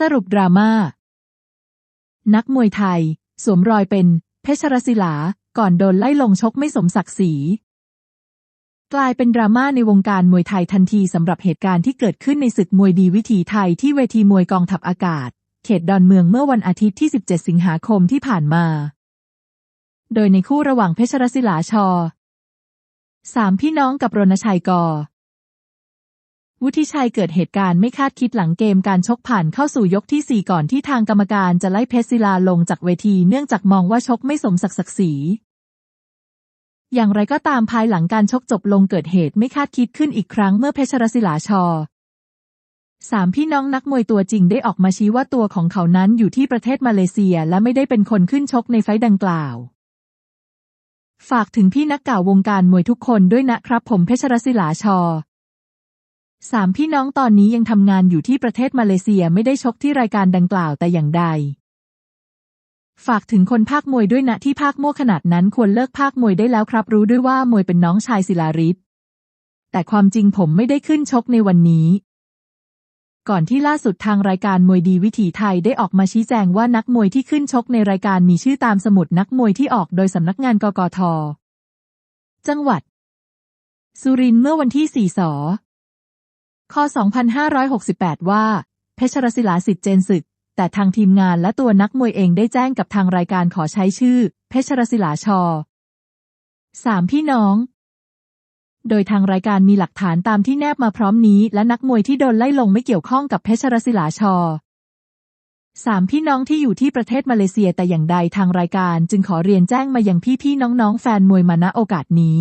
สรุปดราม่า นักมวยไทย สวมรอยเป็นเพชรศิลา ก่อนโดนไล่ลงชกไม่สมศักดิ์ศรี กลายเป็นดราม่าในวงการมวยไทยทันทีสำหรับเหตุการณ์ที่เกิดขึ้นในศึกมวยดีวิถีไทยที่เวทีมวยกองทัพอากาศ เขตดอนเมืองเมื่อวันอาทิตย์ที่ 17 สิงหาคมที่ผ่านมา โดยในคู่ระหว่างเพชรศิลาชอสามพี่น้องกับรณชัยกอ วุฒิชัยเกิดเหตุการณ์ไม่คาดคิดหลังเกมการชกผ่านเข้าสู่ยกที่ 4 ก่อนที่ทางกรรมการจะไล่เพชรศิลาลงจากเวทีเนื่องจากมองว่าชกไม่สมศักดิ์ศรี อย่างไรก็ตามภายหลังการชกจบลงเกิดเหตุไม่คาดคิดขึ้นอีกครั้งเมื่อเพชรศิลาชอสามพี่น้องนักมวยตัวจริงได้ออกมาชี้ว่าตัวของเขานั้นอยู่ที่ประเทศมาเลเซียและไม่ได้เป็นคนขึ้นชกในไฟดังกล่าว ฝากถึงพี่นักก่าววงการมวยทุกคนด้วยนะครับผมเพชรศิลาชอ สามพี่น้องตอนนี้ยังทำงานอยู่ที่ประเทศมาเลเซียไม่ได้ชกที่รายการดังกล่าวแต่อย่างใด ฝากถึงคนภาคมวยด้วยนะที่ภาคโม่ขนาดนั้นควรเลิกภาคมวยได้แล้วครับ รู้ด้วยว่ามวยเป็นน้องชายศิลาริศแต่ความจริงผมไม่ได้ขึ้นชกในวันนี้ ก่อนที่ล่าสุดทางรายการมวยดีวิถีไทยได้ออกมาชี้แจงว่านักมวยที่ขึ้นชกในรายการมีชื่อตามสมุดนักมวยที่ออกโดยสำนักงานกกท จังหวัด สุรินทร์เมื่อวันที่ 4 ส ค2568 ว่า เพชรศิลาสิทธิ์เจนศึก แต่ทางทีมงานและตัวนักมวยเองได้แจ้งกับทางรายการขอใช้ชื่อ เพชรศิลาชอสามพี่น้อง โดยทางรายการมีหลักฐานตามที่แนบมาพร้อมนี้ และนักมวยที่โดนไล่ลงไม่เกี่ยวข้องกับเพชรศิลาชอสามพี่น้องที่อยู่ที่ประเทศมาเลเซียแต่อย่างใดทางรายการจึงขอเรียนแจ้งมายังพี่ๆน้องๆแฟนมวยมาณโอกาสนี้